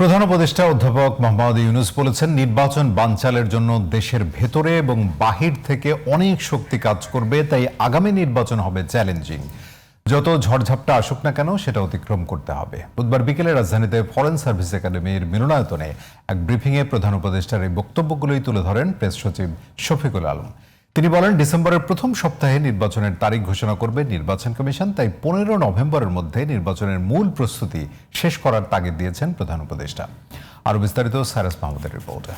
প্রধান উপদেষ্টা অধ্যাপক মোহাম্মদ ইউনুস বলেছেন, নির্বাচন বানচালের জন্য দেশের ভেতরে এবং বাহির থেকে অনেক শক্তি কাজ করবে, তাই আগামী নির্বাচন হবে চ্যালেঞ্জিং। যত ঝড়ঝাপটা আসুক না কেন, সেটা অতিক্রম করতে হবে। বুধবার বিকেলে রাজধানীতে ফরেন সার্ভিস একাডেমির মিলনায়তনে এক ব্রিফিংয়ে প্রধান উপদেষ্টার এই বক্তব্যগুলোই তুলে ধরেন প্রেস সচিব শফিকুল আলম। তিনি বলেন, ডিসেম্বরের প্রথম সপ্তাহে নির্বাচনের তারিখ ঘোষণা করবে নির্বাচন কমিশন, তাই পনেরো নভেম্বরের মধ্যে নির্বাচনের মূল প্রস্তুতি শেষ করার তাগিদ দিয়েছেন প্রধান উপদেষ্টা। আরও বিস্তারিত সাইরাস মাহমুদের রিপোর্টে।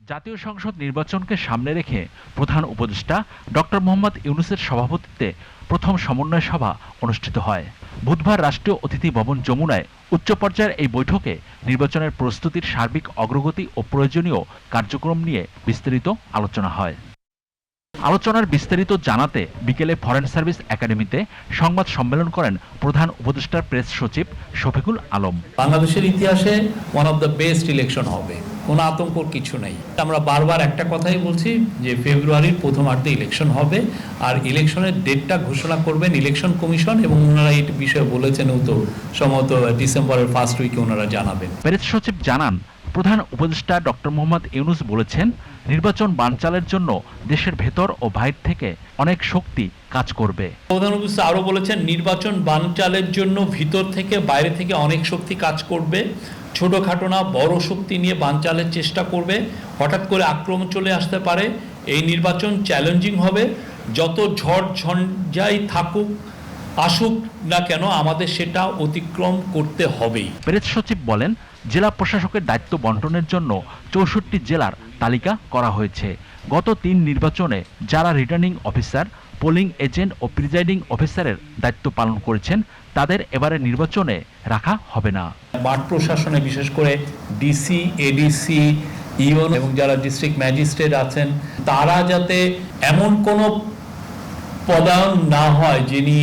জাতীয় সংসদ নির্বাচনকে সামনে রেখে প্রধান উপদেষ্টা ডক্টর মোহাম্মদ ইউনুসের সভাপতিত্বে প্রথম সমন্বয় সভা অনুষ্ঠিত হয়। বুধবার রাষ্ট্রীয় অতিথি ভবন যমুনায় উচ্চ পর্যায়ের এই বৈঠকে নির্বাচনের প্রস্তুতির সার্বিক অগ্রগতি ও প্রয়োজনীয় কার্যক্রম নিয়ে বিস্তারিত আলোচনা হয়। আলোচনার বিস্তারিত জানাতে বিকেলে ফরেন সার্ভিস একাডেমিতে সংবাদ সম্মেলন করেন প্রধান উপদেষ্টার প্রেস সচিব শফিকুল আলম। বাংলাদেশের ইতিহাসে one of the best election হবে। কোনো আতঙ্কর কিছু নেই। আমরা বারবার একটা কথাই বলছি যে ফেব্রুয়ারির প্রথমার্ধে ইলেকশন হবে আর ইলেকশনের ডেটটা ঘোষণা করবেন ইলেকশন কমিশন এবং ওনারা এই বিষয়ে বলেছেন তো সম্ভবত ডিসেম্বরের ফার্স্ট উইকে ওনারা জানাবেন। প্রেস সচিব জানান প্রধান উপদেষ্টা ডক্টর মোহাম্মদ ইউনুস বলেছেন নির্বাচন বানচালের জন্য দেশের ভেতর ও বাইর থেকে অনেক শক্তি কাজ করবে। প্রধান আরও বলেছেন নির্বাচন বানচালের জন্য ভিতর থেকে বাইরে থেকে অনেক শক্তি কাজ করবে। ছোটোখাটো না বড় শক্তি নিয়ে বানচালের চেষ্টা করবে। হঠাৎ করে আক্রমণ চলে আসতে পারে। এই নির্বাচন চ্যালেঞ্জিং হবে। যত ঝড় ঝঞ্ঝাই থাকুক আসুক না কেন আমাদের সেটা অতিক্রম করতে হবেই। প্রেস সচিব বলেন জেলা প্রশাসকের দায়িত্ব বন্টনের জন্য চৌষট্টি জেলার তালিকা করা হয়েছে। গত তিন নির্বাচনে যারা রিটার্নিং অফিসার পোলিং এজেন্ট ও প্রিজাইডিং অফিসারের দায়িত্ব পালন করেছেন, তাদের এবারে নির্বাচনে রাখা হবে না। মাঠ প্রশাসনে বিশেষ করে ডিসি এডিসি ইওন এবং যারা ডিস্ট্রিক্ট ম্যাজিস্ট্রেট আছেন, তারা যাতে এমন কোনো পদায়ন না হয় যিনি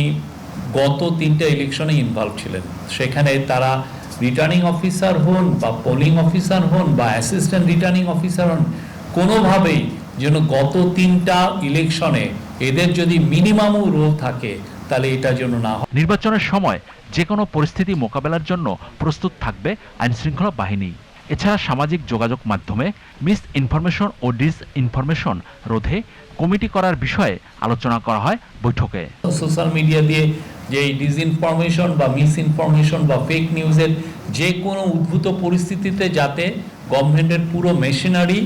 গত তিনটা ইলেকশনে ইনভলভ ছিলেন। সেখানে তারা রিটার্নিং অফিসার হন বা পোলিং অফিসার হন বা অ্যাসিস্ট্যান্ট রিটার্নিং অফিসার হন কোনোভাবেই যেন গত তিনটা ইলেকশনে এদের যদি মিনিমামও রোল থাকে তাহলে এটা যেন না হয়। নির্বাচনের সময় যে কোনো পরিস্থিতি মোকাবেলার জন্য প্রস্তুত থাকবে আইনশৃঙ্খলা বাহিনী। এছাড়া সামাজিক যোগাযোগ মাধ্যমে মিস ইনফরমেশন ও ডিস ইনফরমেশন রোধে কমিটি করার বিষয়ে আলোচনা করা হয় বৈঠকে। সোশ্যাল মিডিয়া দিয়ে যে এই ডিসইনফরমেশন বা মিসইনফরমেশন বা ফেক নিউজের যে কোনো উদ্ভূত পরিস্থিতিতে যাতে গভর্নমেন্টের পুরো মেশিনারি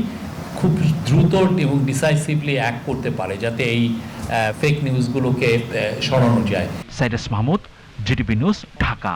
খুব দ্রুত এবং ডিসাইসিভলি অ্যাক্ট করতে পারে, যাতে এই ফেক নিউজগুলোকে সরানো যায়। Sairas Mahmud GDP news Dhaka.